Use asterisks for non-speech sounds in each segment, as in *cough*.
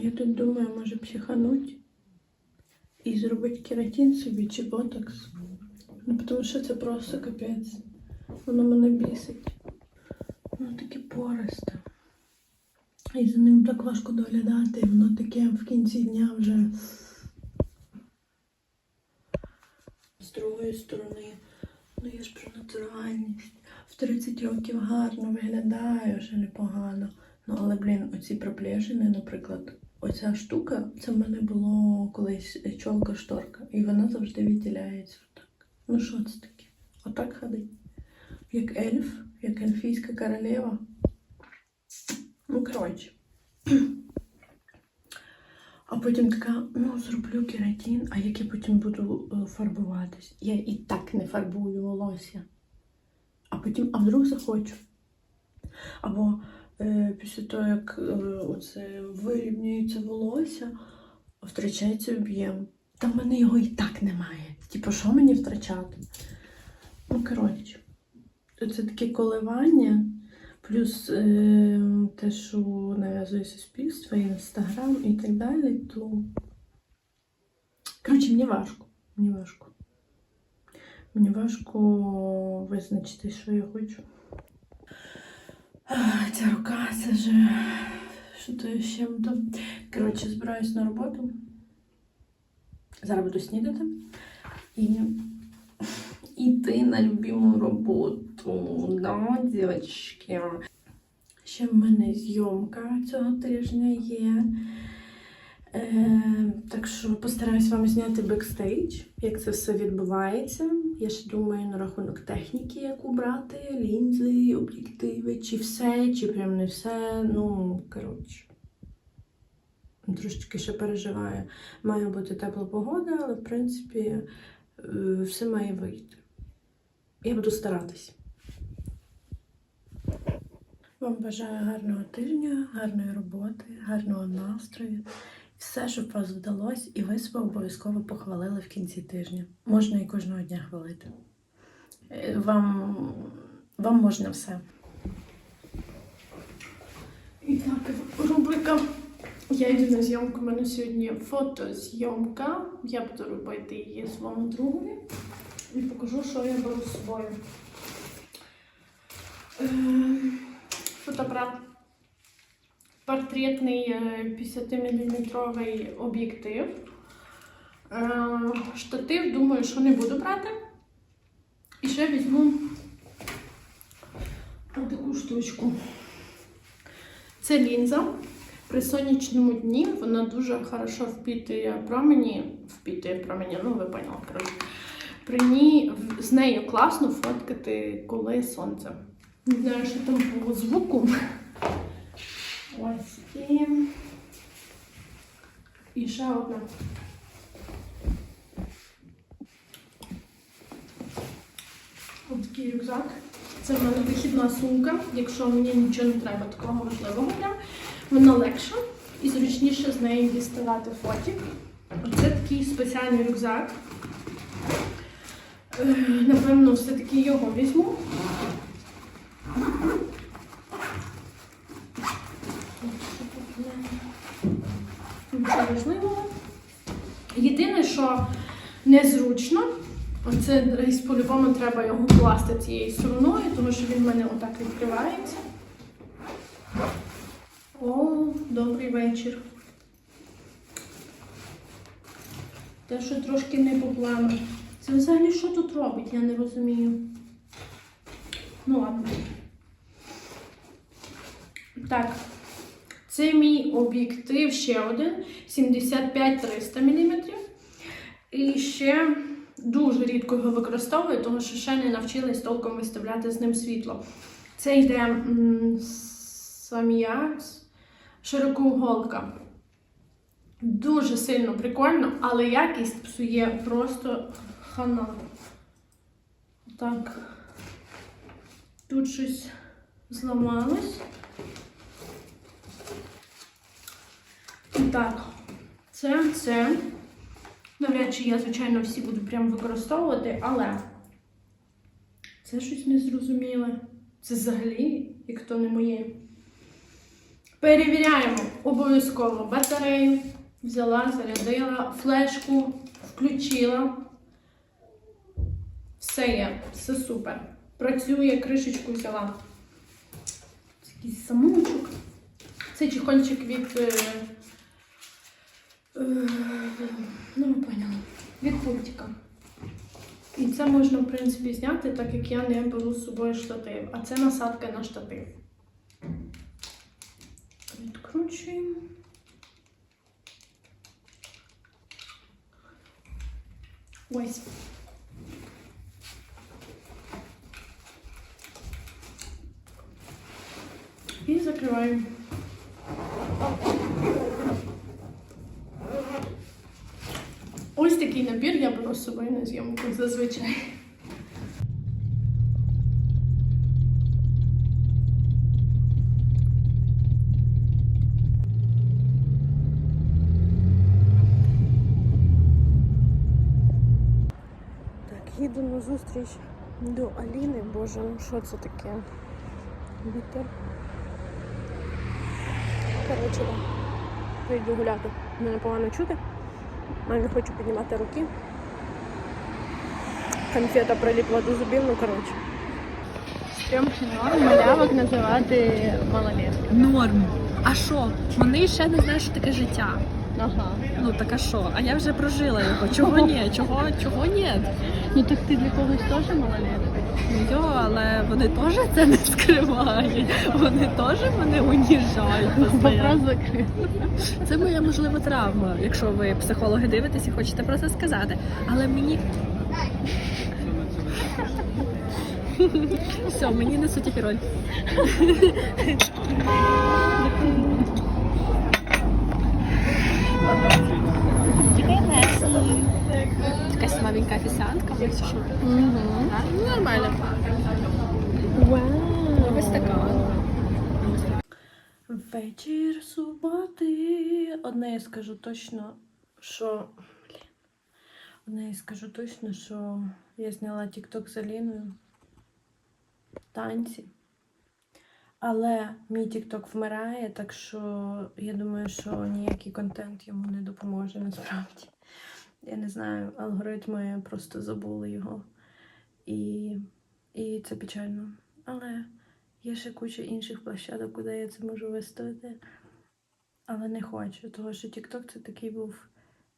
Я тут думаю, може психануть і зробити кератин собі чи ботокс. Ну, тому що це просто капець. Воно мене бісить. Воно таке пористе. І за ним так важко доглядати. Воно таке в кінці дня вже. З другої сторони, ну я ж про натуральність. В 30 років гарно виглядаю, вже непогано. Ну, але, блін, оці проплежини, наприклад, оця штука, це в мене було колись чолка-шторка, і вона завжди відділяється отак. Ну що це таке? Отак ходить. Як ельф, як ельфійська королева. Ну, коротше. А потім така, ну, зроблю кератин, а як я потім буду е, фарбуватись? Я і так не фарбую волосся. А потім, а вдруг захочу. Або е, після того, як е, оце вирівнюється волосся, втрачається об'єм. Та в мене його і так немає. Типу, що мені втрачати? Ну, коротше, це таке коливання, плюс е, те, що нав'язує суспільство, інстаграм і так далі, то. Коротше, мені важко. Мені важко. Мені важко визначити, що я хочу. Ця рука, це вже що то з чим-то. Коротше, збираюсь на роботу. Зараз буду снідати. І йти на любиму роботу. Да, дівчатки. Ще в мене зйомка цього тижня є. Е, так що постараюсь вам зняти бекстейдж, як це все відбувається. Я ще думаю на рахунок техніки, яку брати, лінзи, об'єктиви, чи все, чи прям не все. Ну, коротше. Трошечки ще переживаю. Має бути тепла погода, але в принципі е, все має вийти. Я буду старатись. Вам бажаю гарного тижня, гарної роботи, гарного настрою. Все, щоб вас вдалося, і ви себе обов'язково похвалили в кінці тижня. Можна і кожного дня хвалити. Е, Вам, вам можна все. І так, рубрика. Я йду на зйомку. У мене сьогодні фотозйомка. Я буду робити її своєму другові і покажу, що я беру з собою. Е, Фотоапарат портретний 50-мм об'єктив. Е, Штатив, думаю, що не буду брати. І ще візьму таку штучку. Це лінза. При сонячному дні вона дуже хорошо впітує промені, впітує промені, ну ви поняли, коротше. При ній з нею класно фоткати, коли сонце. Не знаю, що там по звуку. Ось і. І ще одна. Ось такий рюкзак. Це в мене вихідна сумка, якщо мені нічого не треба такого важливого прям. Вона легша і зручніше з нею діставати фотік. Оце такий спеціальний рюкзак. Е, Напевно, все-таки його візьму. Нічого. Єдине, що незручно, оце десь по-любому треба його класти цією стороною, тому що він в мене отак відкривається. О, добрий вечір. Те, що трошки не по. Це взагалі що тут робить, я не розумію. Ну ладно. Так. Це мій об'єктив ще один 75-300 мм. І ще дуже рідко його використовую, тому що ще не навчилась толком виставляти з ним світло. Це йде м, саміакс, широкоуголка. Дуже сильно прикольно, але якість псує просто хана. Так. Тут щось зламалось. І так, це, це. Навряд чи я, звичайно, всі буду прям використовувати, але це щось незрозуміле. Це взагалі, як то не моє. Перевіряємо обов'язково батарею. Взяла, зарядила, флешку включила. Все є, все супер. Працює, кришечку взяла. Якийсь самочок. Це чехольчик від. Е, ну, ви. Від пультика. І це можна, в принципі, зняти, так як я не беру з собою штатив. А це насадка на штатив. Відкручуємо. Ось. І закриваємо. Такий набір я беру з собою на зйомку зазвичай. Так, їду на зустріч до Аліни. Боже, ну що це таке? Вітер. Коротше. Прийду гуляти. Мене погано чути. А не хочу піднімати руки. Конфета приліпла до зубів, ну коротше. Норм малявок називати малолетки. Норм. А що? Вони ще не знають, що таке життя. Ага. Ну так а що? А я вже прожила його. Чого ні? Чого, чого ні? Ну так ти для когось теж малолетка? Йо, але вони теж це не скривають. Вони теж мене уніжають. Вопрос. Це моя можлива травма, якщо ви психологи дивитесь і хочете про це сказати. Але мені. Все, мені несуть роль. Якась маленька офіціантка, чи що? А, Ну, нормально. Вау. Ось така. Вечір суботи. Одне я скажу точно, що. Блін. Одне я скажу точно, що я зняла TikTok з Аліною. Танці. Але мій TikTok вмирає, так що я думаю, що ніякий контент йому не допоможе насправді. Я не знаю, алгоритми просто забули його. І, і це печально. Але Є ще куча інших площадок, куди я це можу виставити. Але не хочу, тому що TikTok це такий був,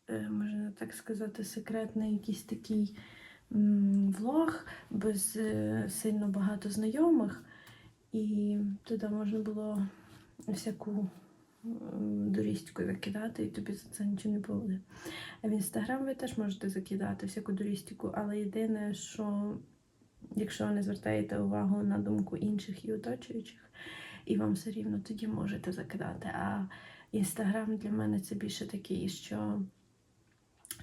е, можна так сказати, секретний якийсь такий влог без е, сильно багато знайомих. І туди можна було всяку м, дурістку закидати, і тобі за це нічого не буде. А в інстаграм ви теж можете закидати всяку дурістику, але єдине, що якщо не звертаєте увагу на думку інших і оточуючих, і вам все рівно тоді можете закидати. А інстаграм для мене це більше такий, що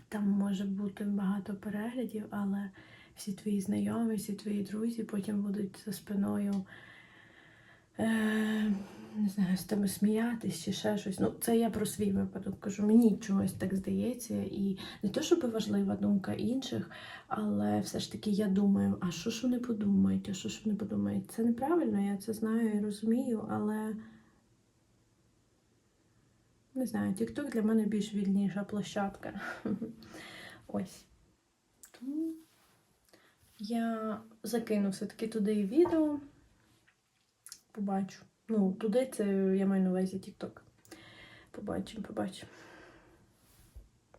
там може бути багато переглядів, але всі твої знайомі, всі твої друзі потім будуть за спиною. Е, не знаю, з тебе сміятись чи ще щось. Ну, це я про свій випадок кажу. Мені чогось так здається. І не то, щоб важлива думка інших, але все ж таки я думаю, а що ж вони подумають, а що ж вони подумають? Це неправильно, я це знаю і розумію, але не знаю, TikTok для мене більш вільніша площадка. *laughs* Ось. Я закину все-таки туди відео. Побачу. Ну, туди це я маю на увазі TikTok. Побачимо, побачимо.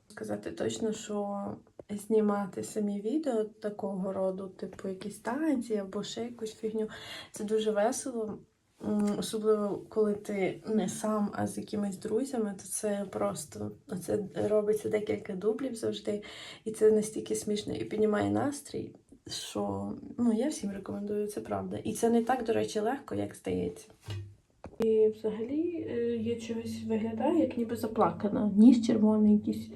Сказати точно, що знімати самі відео такого роду, типу якісь танці або ще якусь фігню, це дуже весело. Особливо, коли ти не сам, а з якимись друзями, то це просто це робиться декілька дублів завжди, і це настільки смішно і піднімає настрій, що ну, я всім рекомендую, це правда. І це не так, до речі, легко, як здається. І взагалі е, я чогось виглядаю, як ніби заплакана. Ніс червоний якийсь.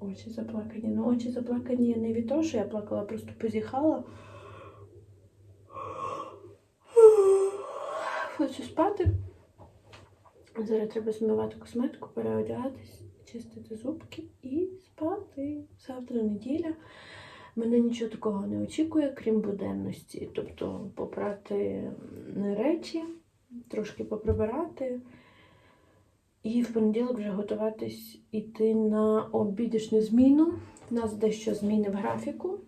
Очі заплакані. Ну, очі заплакані не від того, що я плакала, просто позіхала. Хочу спати. Зараз треба змивати косметику, переодягатись, чистити зубки і спати. Завтра неділя. Мене нічого такого не очікує, крім буденності. Тобто попрати речі, трошки поприбирати. І в понеділок вже готуватись іти на обідішню зміну. У нас дещо зміни в графіку,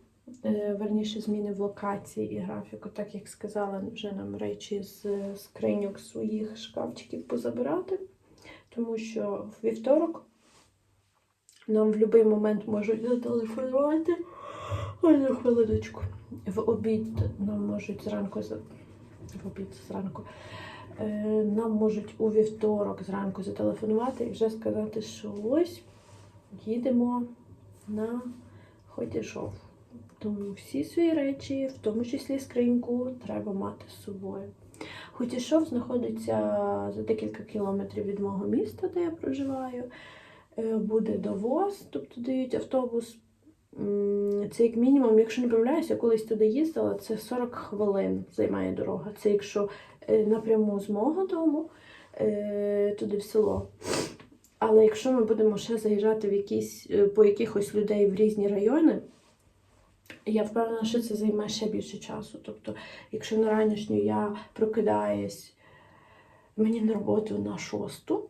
е, верніше зміни в локації і графіку, так як сказала вже нам речі з скриньок своїх шкафчиків позабирати. Тому що в вівторок нам в будь-який момент можуть зателефонувати. Ой, хвилиночку. В обід нам можуть зранку в обід зранку. Е, Нам можуть у вівторок зранку зателефонувати і вже сказати, що ось їдемо на хотішов. Тому всі свої речі, в тому числі скриньку, треба мати з собою. Хотішов знаходиться за декілька кілометрів від мого міста, де я проживаю. Е, Буде довоз, тобто дають автобус. Це як мінімум, якщо не помиляюся, я колись туди їздила, це 40 хвилин займає дорога. Це якщо е, напряму з мого дому е, туди в село. Але якщо ми будемо ще заїжджати в якісь, е, по якихось людей в різні райони, я впевнена, що це займе ще більше часу. Тобто, якщо на ранішню я прокидаюсь мені на роботу на шосту,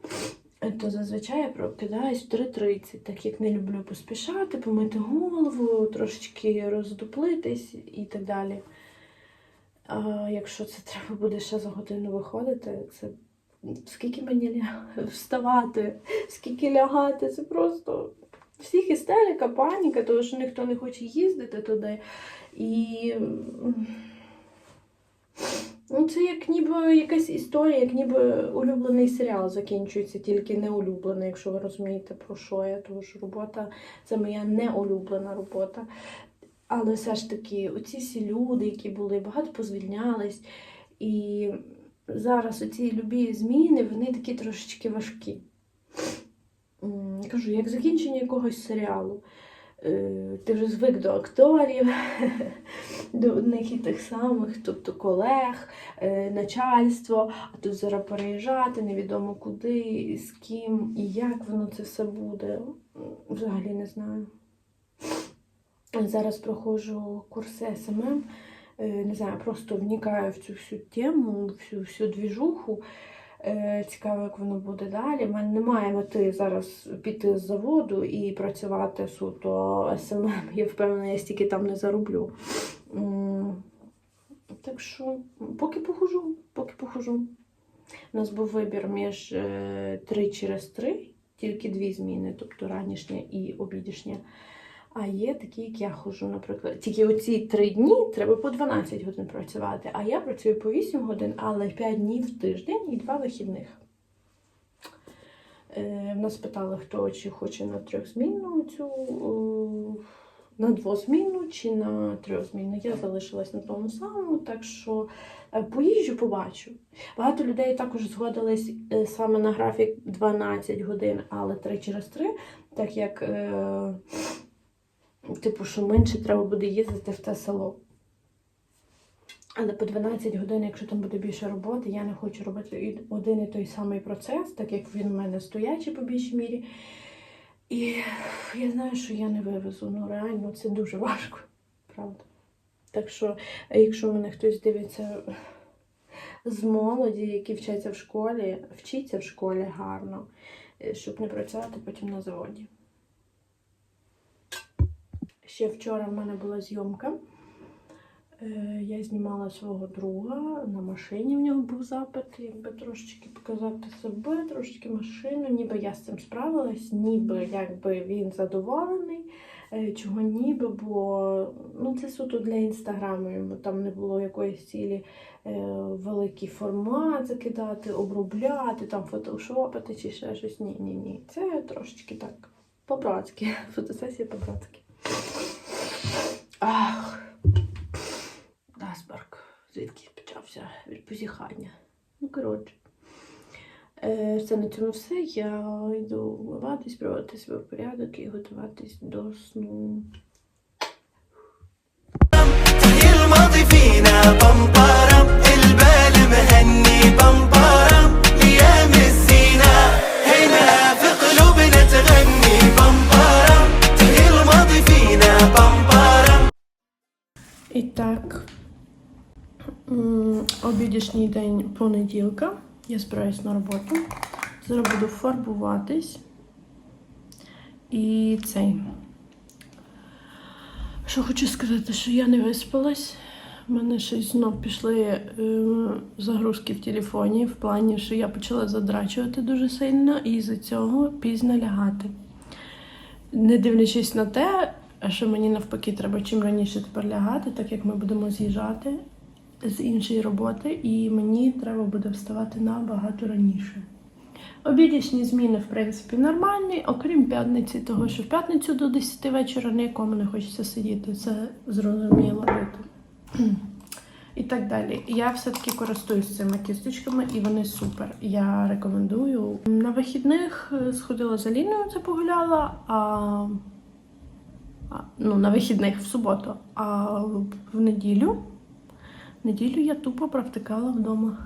то зазвичай я прокидаюсь в 3.30, так як не люблю поспішати, помити голову, трошечки роздуплитись і так далі. А якщо це треба буде ще за годину виходити, це скільки мені ля- вставати, скільки лягати, це просто всіх істерика, паніка, тому що ніхто не хоче їздити туди. І ну, це як ніби якась історія, як ніби улюблений серіал закінчується, тільки не улюблений, якщо ви розумієте, про що я. Тому що робота це моя неулюблена робота. Але все ж таки, оці всі люди, які були, багато позвільнялись. І зараз оці любі зміни, вони такі трошечки важкі. Кажу, як закінчення якогось серіалу. Е, Ти вже звик до акторів, *laughs* до одних і тих самих, тобто колег, е, начальство, а тут зараз переїжджати, невідомо куди, з ким і як воно це все буде. Взагалі не знаю. Зараз проходжу курси СММ, е, не знаю, просто вникаю в цю всю тему, всю всю двіжуху. Е, Цікаво, як воно буде далі. У мене немає мети зараз піти з заводу і працювати суто СММ. Я впевнена, я стільки там не зароблю. Так що, поки похожу, поки похожу. У нас був вибір між е, три через три, тільки дві зміни, тобто ранішня і обідішня. А є такі, як я ходжу, наприклад. Тільки оці три дні треба по 12 годин працювати, а я працюю по 8 годин, але 5 днів в тиждень і 2 вихідних. Е, нас питали, хто чи хоче на трьохзмінну цю, на двозмінну чи на трьохзмінну. Я залишилась на тому самому, так що е, поїжджу, побачу. Багато людей також згодились е, саме на графік 12 годин, але 3 через 3, так як. Типу, що менше треба буде їздити в те село. Але по 12 годин, якщо там буде більше роботи, я не хочу робити один і той самий процес, так як він у мене стоячий по більшій мірі. І я знаю, що я не вивезу. Ну реально це дуже важко, правда. Так що, якщо мене хтось дивиться з молоді, які вчаться в школі, вчиться в школі гарно, е, щоб не працювати потім на заводі. Ще вчора в мене була зйомка. Е, Я знімала свого друга на машині. В нього був запит, якби трошечки показати себе, трошечки машину. Ніби я з цим справилась, ніби якби він задоволений. Е, Чого ніби, бо ну, це суто для інстаграму, йому там не було якоїсь цілі е, великий формат закидати, обробляти, там фотошопити чи ще щось. Ні, ні, ні. Це трошечки так по-братськи. *laughs* Фотосесія по-братськи. Ах, Асберг, звідки почався від позіхання. Ну, коротше. Е, Це на цьому все. Я йду вмиватись, приводити себе в порядок і готуватись до сну. هي الماضي فينا بمبارم البال مهني بمبارم І так. обідішній день понеділка. Я збираюсь на роботу. Зараз буду фарбуватись. І цей. Що хочу сказати, що я не виспалась. У мене щось знов пішли е, загрузки в телефоні, в плані, що я почала задрачувати дуже сильно і з-за цього пізно лягати. Не дивлячись на те, що мені навпаки треба чим раніше тепер лягати, так як ми будемо з'їжджати з іншої роботи, і мені треба буде вставати набагато раніше. Обідішні зміни, в принципі, нормальні, окрім п'ятниці, того що в п'ятницю до 10 вечора нікому не хочеться сидіти. Це зрозуміло. І так далі. Я все-таки користуюсь цими кісточками, і вони супер. Я рекомендую. На вихідних е, сходила за Ліною, це погуляла, а, а ну, на вихідних в суботу, а в неділю. В неділю я тупо провтикала вдома.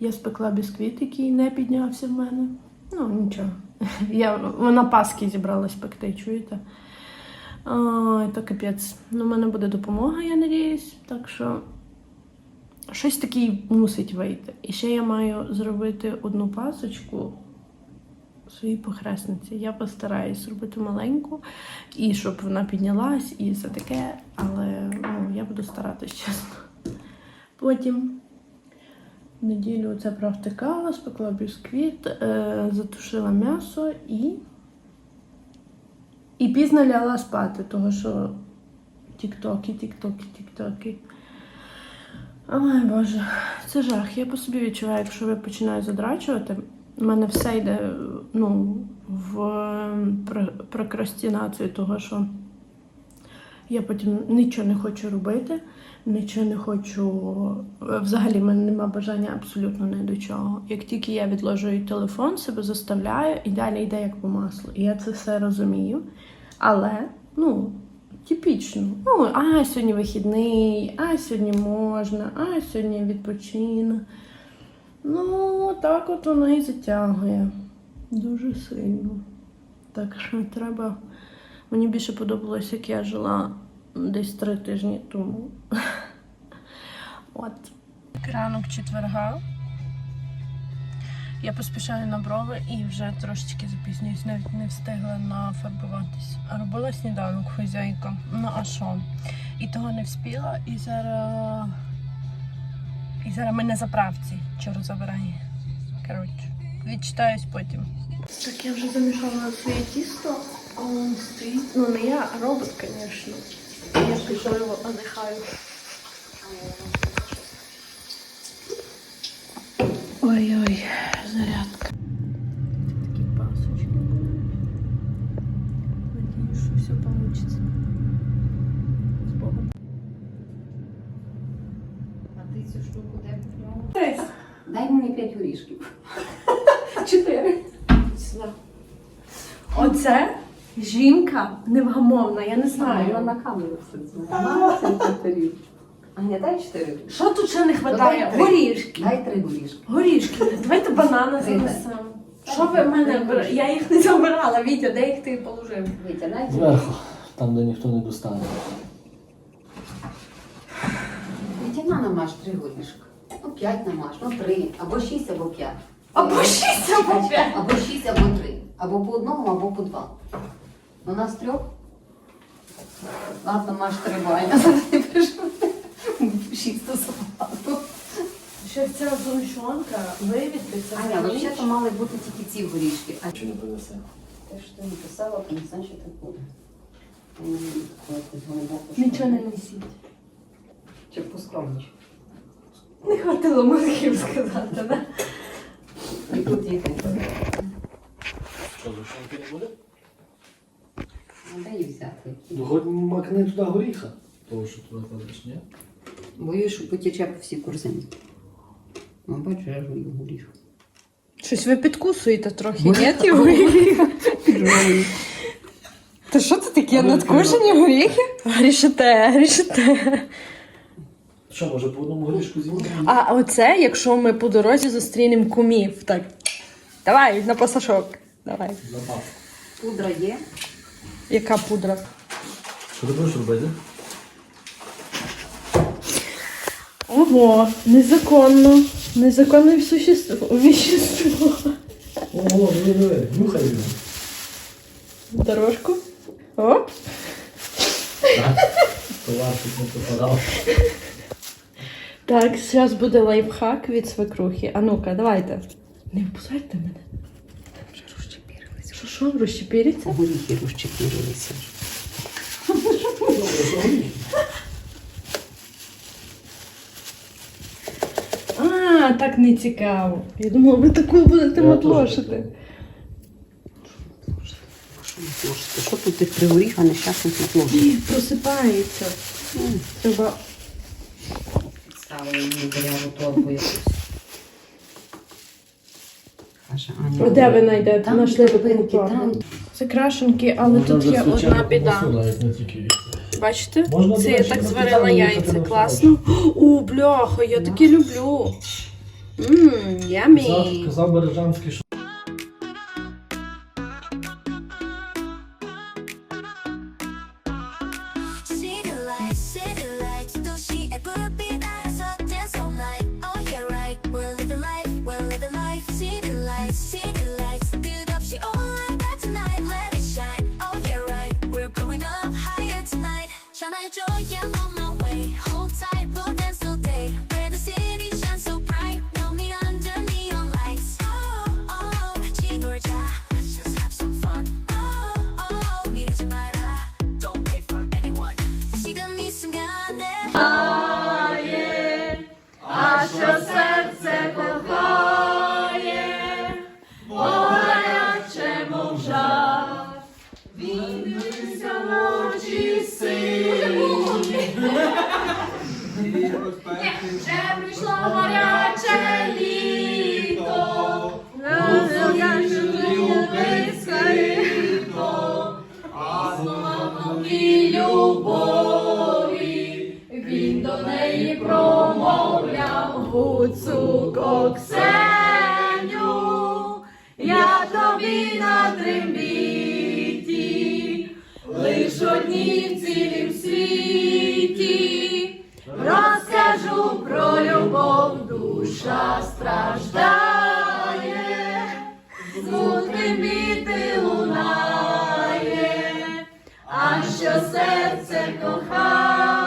Я спекла бісквіт, який не піднявся в мене. Ну, нічого. *laughs* Я на Пасхи зібралась пекти, чуєте? Ой, то капець. Ну, в мене буде допомога, я надіюсь. Так що щось таке мусить вийти. І ще я маю зробити одну пасочку своїй похресниці. Я постараюсь зробити маленьку, і щоб вона піднялась, і все таке. Але ну, я буду старатись, чесно. Потім в неділю це провтикала, спекла бісквіт, е, затушила м'ясо і. І пізно лягла спати, тому що тіктоки, тіктоки, тіктоки. Ой, Боже, це жах. Я по собі відчуваю, якщо я починаю задрачувати, в мене все йде ну, в прокрастинацію того, що я потім нічого не хочу робити, нічого не хочу. Взагалі, в мене немає бажання абсолютно ні до чого. Як тільки я відложую телефон, себе заставляю і далі йде як по маслу. І я це все розумію. Але, ну, типічно. Ну, а сьогодні вихідний, а сьогодні можна, а сьогодні відпочинок. Ну, так от воно і затягує. Дуже сильно. Так що треба. Мені більше подобалось, як я жила десь три тижні тому. От. Ранок четверга. Я поспішаю на брови і вже трошечки запізнююсь, навіть не встигла нафарбуватись. Робила сніданок хазяйка. Ну а що? І того не вспіла, і зараз. І зараз ми на заправці. Чого забирає. Коротше, відчитаюсь потім. Так я вже замішала своє тісто. Он стоїть. Ну не я, а робот, звісно. Я пішла його одихаю. Ой-ой, зарядка. Такі пасочки будуть. Надіюсь, що все вийде. З Богом. А ти цю штуку де? Дай мені п'ять горішків. *laughs* Чотири. Оце жінка невгамовна, я не знаю. Вона на камеру все знає. Це повторів. Аня, дай чотири. Що тут ще не вистачає? Давай. Горішки. Дай три горішки. Горішки. Давайте банани занесемо. Що ви в мене? Я їх не забирала, Вітя, де їх ти положив? Витя, дай Зверху, там, де ніхто не достане. Вітя, на намаж три горішки. Ну, п'ять намаж, ну три. Або шість, або п'ять. Або шість, або п'ять. Або шість, або три. Або по одному, або по два. У нас трьох. Ладно, маш тримай. А зараз не прийшов. Шість то забагато. Ще ця згущенка, вивідки, це Аня, взагалі-то мали бути тільки ці горішки. А Чи не принесе? те, що ти написала, то не значить так буде. Я не буду такого якось глибоко, що- Нічого не несіть. Чи поскромніше. Не хватило мозгів сказати, да? І тут є таке. Що, зушенки не буде? Ну, де її взяти? Ну, хоч макни туди горіха. Того, що туди кладеш, ні? Боюсь, що потече по всій корзині. Ну, бачу, я жую горіх. Щось ви підкусуєте трохи, ні, ті горіхи? Та що це таке, надкушені горіхи? Грішите, грішите. Що, може по одному горішку з'їмо? А оце, якщо ми по дорозі зустрінемо кумів, так. Давай, на пасашок. Давай. Запав. Пудра є. Яка пудра? Що ти будеш робити? Ого, незаконно. Незаконне существо. Вещество. Ого, диви, нюхай його. Дорожку. Оп. Товар тут не попадав. Так, зараз буде лайфхак від свекрухи. А ну-ка, давайте. Не впускайте мене. Там Вже розчепірилися. Що що, розчепіриться? Горіхи розчепірилися. А, так не цікаво. Я думала, ви таку будете Я матлошити. Що тут тих при горіха нещасних? Ні, просипається. Треба. Ставили мені дереву торбу якусь. Каже, Аня. Де ви знайдете? Там Нашли таку торбу. там. Це крашенки, але Можна тут є одна біда. Бачите? Можна, Це до я речі, так на зварила яйця. Класно. *gasps* О, бляха, я таке люблю. Ммм, Казав, ямі. казав Бережанський, що розкажу про любов, душа страждає, смутний біти лунає, а що серце кохає.